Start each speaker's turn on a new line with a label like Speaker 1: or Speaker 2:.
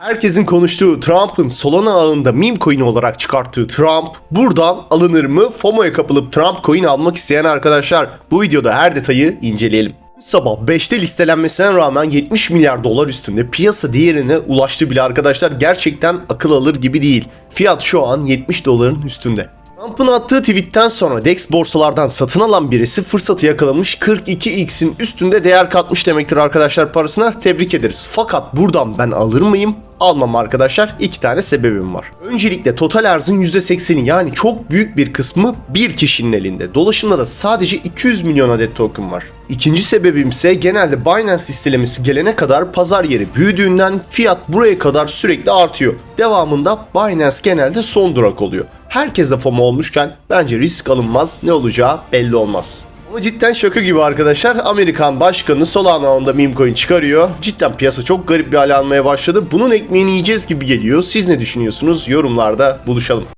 Speaker 1: Herkesin konuştuğu Trump'ın Solana ağında meme coin olarak çıkarttığı Trump buradan alınır mı? FOMO'ya kapılıp Trump coin almak isteyen arkadaşlar bu videoda her detayı inceleyelim. Sabah 5'te listelenmesine rağmen 70 milyar dolar üstünde piyasa değerine ulaştı bile arkadaşlar. Gerçekten akıl alır gibi değil. Fiyat şu an 70 doların üstünde. Trump'ın attığı tweetten sonra DEX borsalardan satın alan birisi fırsatı yakalamış 42x'in üstünde değer katmış demektir arkadaşlar parasına tebrik ederiz. Fakat buradan ben alır mıyım? Almam arkadaşlar. İki tane sebebim var. Öncelikle total arzın %80'i yani çok büyük bir kısmı bir kişinin elinde. Dolaşımda da sadece 200 milyon adet token var. İkinci sebebim ise genelde Binance listelemesi gelene kadar pazar yeri büyüdüğünden fiyat buraya kadar sürekli artıyor. Devamında Binance genelde son durak oluyor. Herkes de FOMO olmuşken bence risk alınmaz ne olacağı belli olmaz. Ama cidden şaka gibi arkadaşlar. Amerikan başkanı Solana ağında meme coin çıkarıyor. Cidden piyasa çok garip bir hale almaya başladı. Bunun ekmeğini yiyeceğiz gibi geliyor. Siz ne düşünüyorsunuz? Yorumlarda buluşalım.